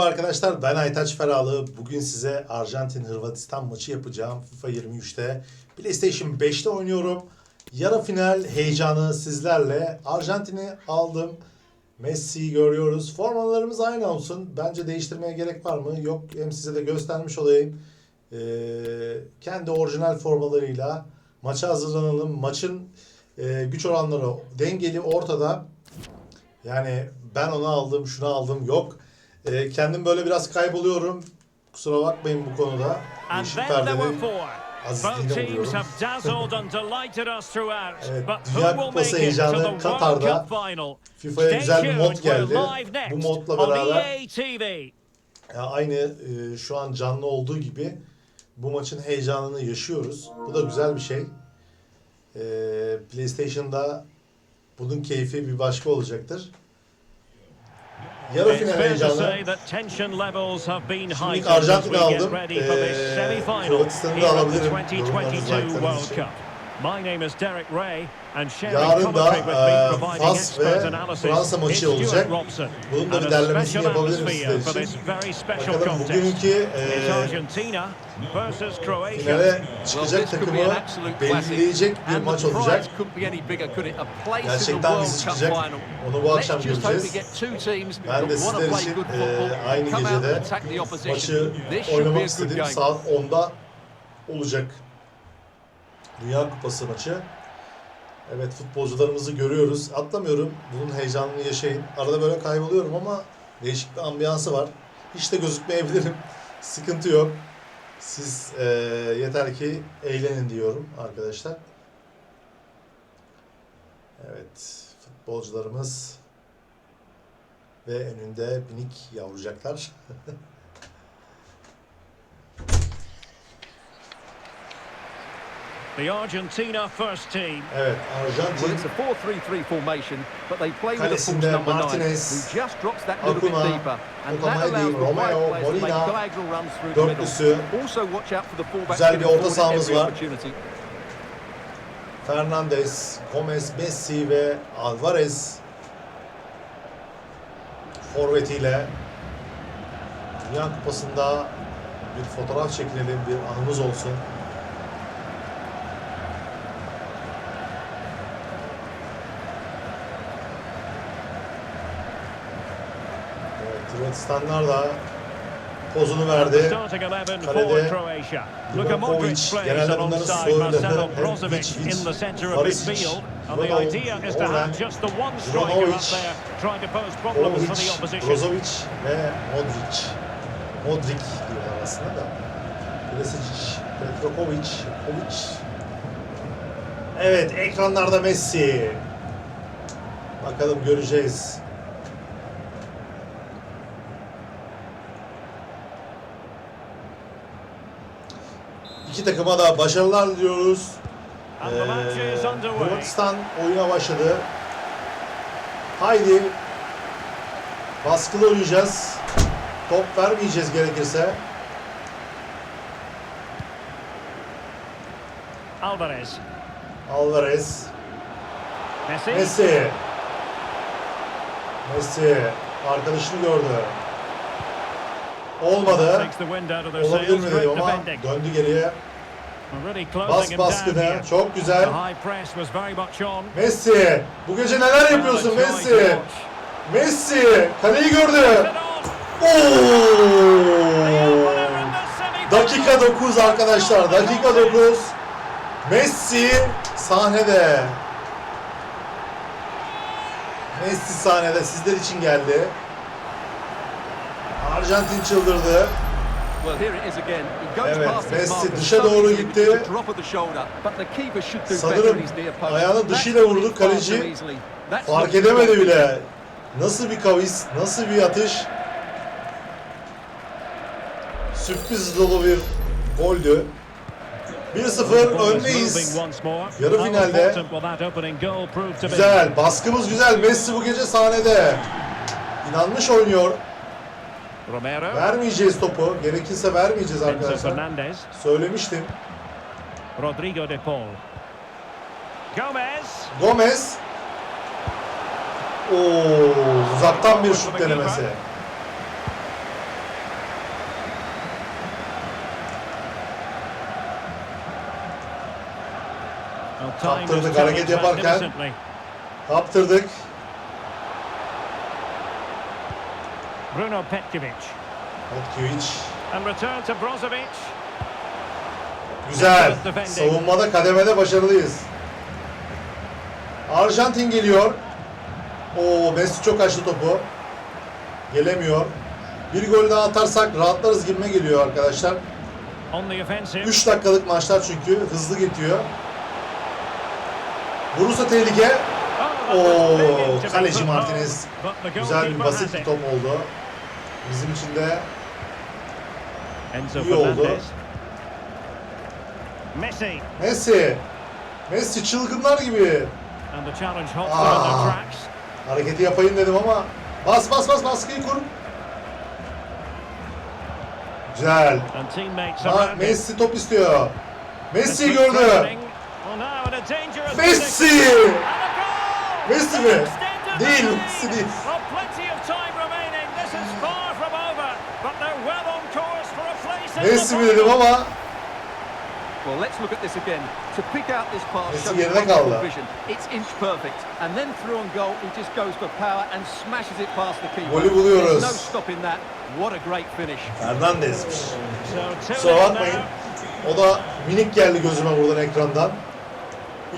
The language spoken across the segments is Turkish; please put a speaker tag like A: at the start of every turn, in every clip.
A: Merhaba arkadaşlar ben Aytaç Feralı. Bugün size Arjantin-Hırvatistan maçı yapacağım. FIFA 23'te PlayStation 5'te oynuyorum. Yarı final heyecanı sizlerle. Arjantin'i aldım. Messi'yi görüyoruz. Formalarımız aynı olsun. Bence değiştirmeye gerek var mı? Yok. Hem size de göstermiş olayım. Ee, kendi orijinal formalarıyla maça hazırlanalım. Maçın e, güç oranları dengeli ortada. Yani ben onu aldım, şunu aldım yok. Ee, kendim böyle biraz kayboluyorum. Kusura bakmayın bu konuda. Yeşil
B: four.
A: azizliğine
B: throughout.
A: Evet, Dünya Kupası heyecanı Katar'da. FIFA'ya güzel bir mod geldi. Bu modla beraber
B: TV.
A: ya aynı e, şu an canlı olduğu gibi bu maçın heyecanını yaşıyoruz. Bu da güzel bir şey. E, PlayStation'da bunun keyfi bir başka olacaktır. Yarı final heyecanı. Şimdilik
B: get
A: aldım. Ee, Hırvatistan'ı da alabilirim.
B: 2022 My name is Derek Ray and sharing
A: Yarın da
B: commentary with me
A: e, Fas ve Fransa maçı olacak.
B: Robson.
A: Bunun da bir
B: a
A: derlemesini
B: atmosphere
A: sizler için.
B: this very special
A: Bakalım
B: contest.
A: bugünkü e,
B: Argentina versus Croatia.
A: finale çıkacak
C: this could be
A: takımı
C: an absolute classic.
A: belirleyecek bir maç olacak.
C: prize couldn't be any bigger, could it? A place in the
A: Gerçekten
C: World
A: bizi
C: Cup
A: çıkacak.
C: final.
A: Onu bu akşam
C: Let's just hope we
A: göreceğiz.
C: get two teams
A: Ben de
C: that want to
A: sizler
C: play
A: için
C: good
A: e,
C: football,
A: aynı
C: come out and
A: gecede
C: attack the opposition.
A: maçı
C: This should be a
A: oynamak
C: game.
A: Saat 10'da olacak. Dünya Kupası maçı. Evet futbolcularımızı görüyoruz. Atlamıyorum. Bunun heyecanını yaşayın. Arada böyle kayboluyorum ama değişik bir ambiyansı var. Hiç de gözükmeyebilirim. Sıkıntı yok. Siz e, yeter ki eğlenin diyorum arkadaşlar. Evet futbolcularımız ve önünde minik yavrucaklar.
B: The Argentina first team.
A: Evet
C: Well,
A: Arjantin
C: it's a 4-3-3 formation, but they play with a false
A: Kalesinde
C: number nine,
A: Martinez,
C: who just drops that little bit deeper, and that
A: Otamendi,
C: allows the
A: Romeo,
C: wide players to make
A: Molina,
C: diagonal runs through the
A: dörtlüsü.
C: middle. Also watch out for the fullbacks
A: Güzel bir orta
C: forward
A: sahamız
C: every
A: var.
C: opportunity.
A: Fernandes, Gomez, Messi ve Alvarez forvetiyle Dünya Kupası'nda bir fotoğraf çekinelim, bir anımız olsun. Evet, Hırvatistanlar da pozunu verdi.
B: Starting 11 for
A: Kalede Livakovic, genelde bunların soyunları
B: centre of
A: Barisic,
B: to
A: Orhan, Olovic,
B: opposition.
A: Brozovic ve Modric. Modric diyorlar aslında da. Perisic, Petrokovic, Kovic. Evet, ekranlarda Messi. Bakalım göreceğiz. İki takıma da başarılar diliyoruz. Ee. Hırvatistan oyuna başladı. Haydi. Baskılı oynayacağız. Top vermeyeceğiz gerekirse.
B: Alvarez.
A: Alvarez.
B: Messi.
A: Messi. Messi. Arkadaşını gördü. Olmadı. Olabilir mi dedi ama döndü geriye. Bas baskını. Çok güzel. Messi. Bu gece neler yapıyorsun Messi? Messi. Kaleyi gördü. Oo. Dakika 9 arkadaşlar. Dakika 9. Messi sahnede. Messi sahnede sizler için geldi. Arjantin çıldırdı. Evet, Messi dışa doğru gitti. Sanırım
C: That's
A: dışıyla vurdu kaleci. Fark edemedi bile. Nasıl bir kavis, nasıl bir atış. Sürpriz dolu bir goldü. 1-0 öndeyiz. Yarı finalde. Güzel, baskımız güzel. Messi bu gece sahnede. İnanmış oynuyor.
B: Romero.
A: Vermeyeceğiz topu. Gerekirse vermeyeceğiz arkadaşlar.
B: Fernandez.
A: Söylemiştim.
B: Rodrigo de Paul. Gomez.
A: Gomez. Oo, uzaktan bir şut denemesi. Kaptırdık hareket yaparken. Kaptırdık.
B: Bruno Petkovic.
A: Petkovic.
B: And return to Brozovic.
A: Güzel. Savunmada kademede başarılıyız. Arjantin geliyor. Oo Messi çok açtı topu. Gelemiyor. Bir gol daha atarsak rahatlarız gibime geliyor arkadaşlar.
B: On the offensive.
A: 3 dakikalık maçlar çünkü hızlı geçiyor. Vurursa tehlike.
B: Oh,
A: Oo kaleci Martinez. Güzel bir basit bir top oldu. Bizim için de
B: Enzo
A: İyi oldu.
B: Messi.
A: Messi. Messi çılgınlar gibi.
B: Tracks.
A: Hareketi yapayım dedim ama bas bas bas baskıyı kur. Güzel. Ha. Messi top istiyor. Messi gördü. Messi! Messi mi? Değil. Messi değil.
B: Well, plenty of time remaining. This is far from over, but they're well on course for a place in
A: Messi mi dedim ama
C: Well, let's look at this again. To pick out this pass shows wonderful
A: kaldı.
C: vision. It's inch perfect. And then through on goal, he just goes for power and smashes it past the keeper.
A: Golü buluyoruz.
C: There's no stopping that. What a great finish.
A: Fernandez'miş. Kusura bakmayın. O da minik geldi gözüme buradan ekrandan.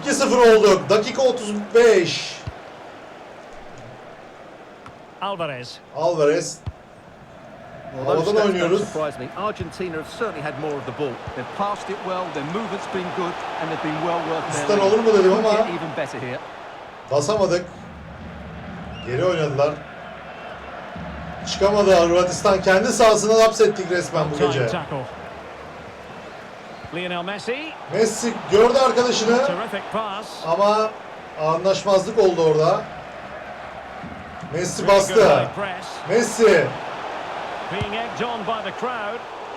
A: 2-0 olduk. Dakika 35.
B: Alvarez.
A: Alvarez. Havadan oynuyoruz.
C: Argentina have certainly had more of the ball. They've passed it well, their movement's been good, and they've been well worth their
A: olur mu dedim ama-
C: get even better here.
A: Basamadık. Geri oynadılar. Çıkamadı Hırvatistan. Kendi sahasına hapsettik resmen bu gece.
B: Lionel Messi.
A: Messi gördü arkadaşını ama anlaşmazlık oldu orada. Messi bastı. Messi.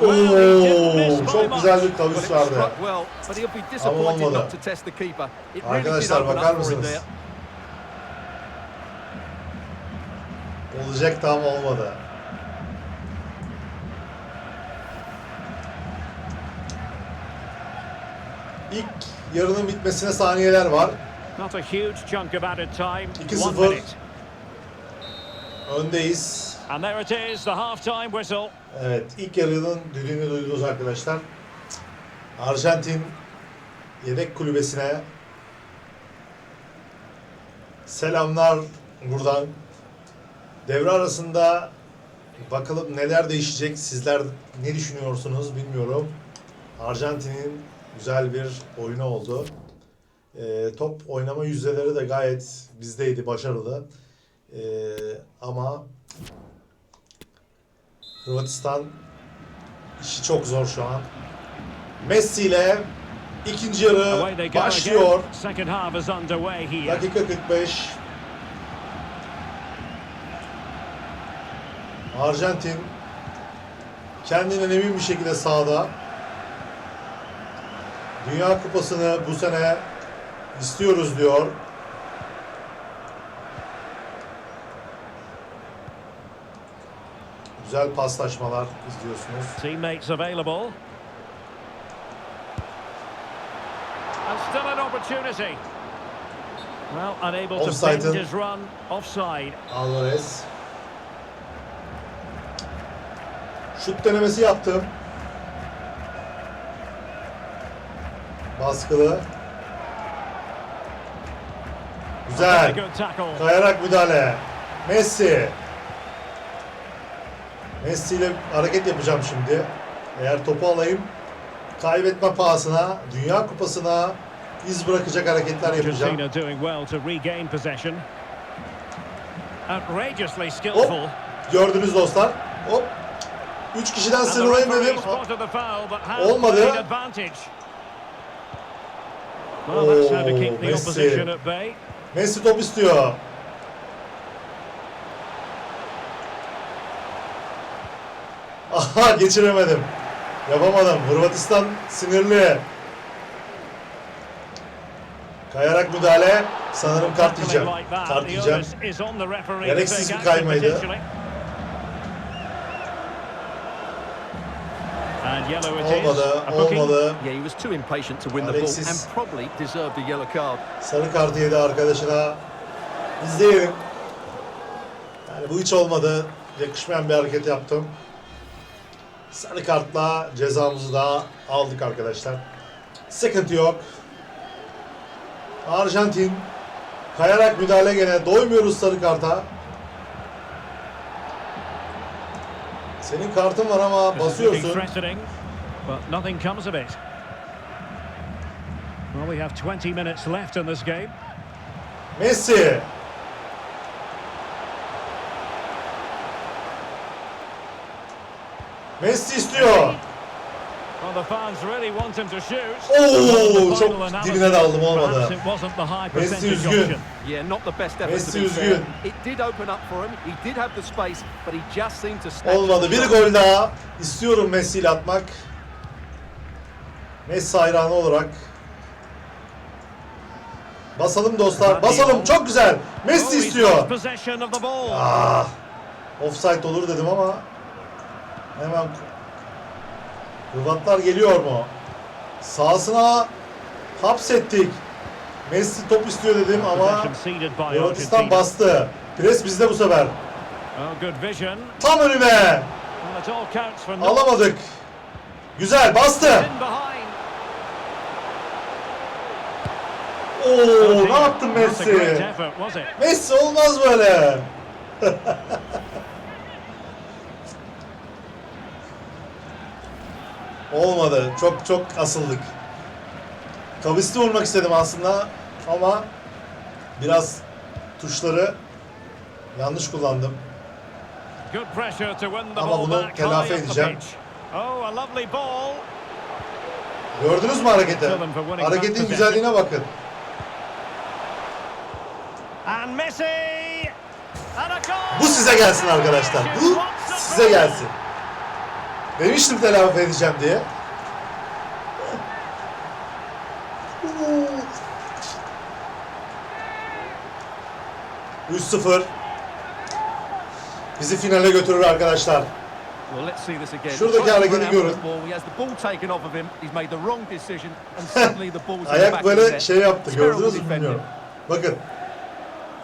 A: Oo,
B: by
A: çok güzel bir kavuş
C: it
A: vardı.
C: struck well, but he'll be disappointed
A: olmadı.
C: not to test the keeper. It really did
A: Arkadaşlar bakar mısınız?
C: there.
A: Olacaktı ama olmadı. İlk yarının bitmesine saniyeler var.
B: Not a huge chunk of added time.
A: 2-0.
B: One minute.
A: Öndeyiz.
B: And there it is, the half-time whistle.
A: Evet, ilk yarının düdüğünü duydunuz arkadaşlar. Arjantin yedek kulübesine selamlar buradan. Devre arasında bakalım neler değişecek, sizler ne düşünüyorsunuz bilmiyorum. Arjantin'in güzel bir oyunu oldu. Ee, top oynama yüzdeleri de gayet bizdeydi, başarılı. Ee, ama Hırvatistan işi çok zor şu an. Messi ile ikinci yarı başlıyor. Dakika 45. Arjantin kendinden emin bir şekilde sahada. Dünya Kupası'nı bu sene istiyoruz diyor. Güzel paslaşmalar izliyorsunuz.
B: Teammates available. And still an opportunity. Well, unable to bend his run. Offside.
A: Alvarez. Şut denemesi yaptım. Baskılı. Güzel. Kayarak müdahale. Messi. Messi ile hareket yapacağım şimdi. Eğer topu alayım kaybetme pahasına, Dünya Kupası'na iz bırakacak hareketler yapacağım.
B: Argentina doing well to regain possession. Outrageously skillful.
A: Hop. Gördünüz dostlar. Hop. Üç kişiden
B: referee
A: dedim. Olmadı. Oo, Messi. Messi top istiyor. Aha geçiremedim. Yapamadım. Hırvatistan sinirli. Kayarak müdahale. Sanırım kart yiyeceğim. Kart yiyeceğim. Gereksiz bir kaymaydı. Olmadı, olmadı.
C: Yeah, he was too impatient to win the
A: Alexis.
C: ball and probably deserved a yellow card.
A: Sarı kartı yedi arkadaşına. İzleyelim. Yani bu hiç olmadı. Yakışmayan bir hareket yaptım. Sarı kartla cezamızı da aldık arkadaşlar. Sıkıntı yok. Arjantin kayarak müdahale gene. Doymuyoruz sarı karta. Senin kartın var ama basıyorsun.
B: but nothing comes of it. Well, we have 20 minutes left in this game.
A: Messi. Messi istiyor.
B: Well, the fans really want him to shoot.
A: Oo, çok dibine daldım olmadı. Messi üzgün.
B: option.
C: Yeah, not the best effort
A: Messi üzgün. Olmadı. Bir gol daha istiyorum Messi ile atmak. Messi hayranı olarak. Basalım dostlar. Basalım. Çok güzel.
B: Oh,
A: Messi
B: he's
A: istiyor. Ah. Offside olur dedim ama hemen Hırvatlar geliyor mu? Sahasına hapsettik. Messi top istiyor dedim ama Hırvatistan bastı. Pres bizde bu sefer.
B: Oh.
A: Tam önüme. Alamadık. Güzel bastı. Oo ne yaptın Messi? Messi olmaz böyle. Olmadı. Çok çok asıldık. Kavisli vurmak istedim aslında ama biraz tuşları yanlış kullandım. Ama bunu telafi edeceğim.
B: Oh.
A: Gördünüz mü hareketi? Hareketin güzelliğine bakın. Bu size gelsin arkadaşlar. Bu size gelsin. Demiştim telafi edeceğim diye. Üç 0 Bizi finale götürür arkadaşlar. Şuradaki hareketi görün. Ayak böyle şey yaptı. Gördünüz mü bilmiyorum. Bakın.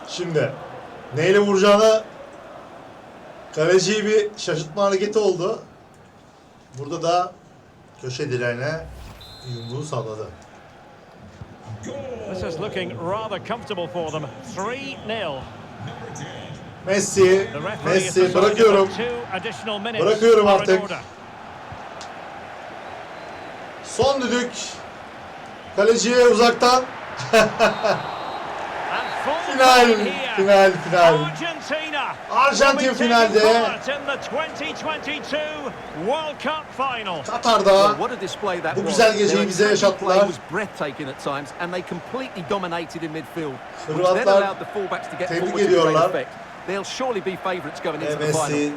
A: Şimdi neyle vuracağını kaleciyi bir şaşırtma hareketi oldu. Burada da köşe direğine yumruğu salladı.
B: This is looking rather comfortable for them. 3-0.
A: Messi, Messi bırakıyorum. Bırakıyorum artık. Son düdük. Kaleciye uzaktan. final. Final, final.
B: Argentina.
A: Arjantin finalde. Katar'da bu güzel geceyi bize
C: was Breathtaking at times and they completely dominated in midfield. Then allowed the fullbacks to get Hırvatlar the
A: ediyorlar.
C: They'll surely be favorites going into the
B: eh, final.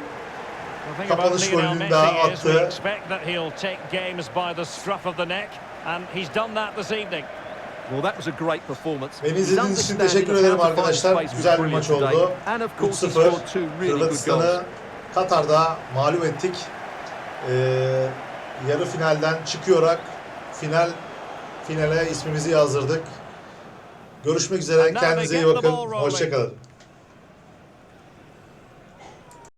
A: Kapanış golünü de
B: attı. We expect that he'll take games by the scruff of the neck and he's done that this evening.
C: Well, that was a great performance.
A: Beni izlediğiniz için teşekkür ederim arkadaşlar. Güzel bir maç oldu.
C: And of course he
A: 3-0
C: scored two really good goals.
A: Hırvatistan'ı Katar'da mağlup ettik. Ee, yarı finalden çıkıyorak final finale ismimizi yazdırdık. Görüşmek üzere. Kendinize iyi bakın. Hoşçakalın.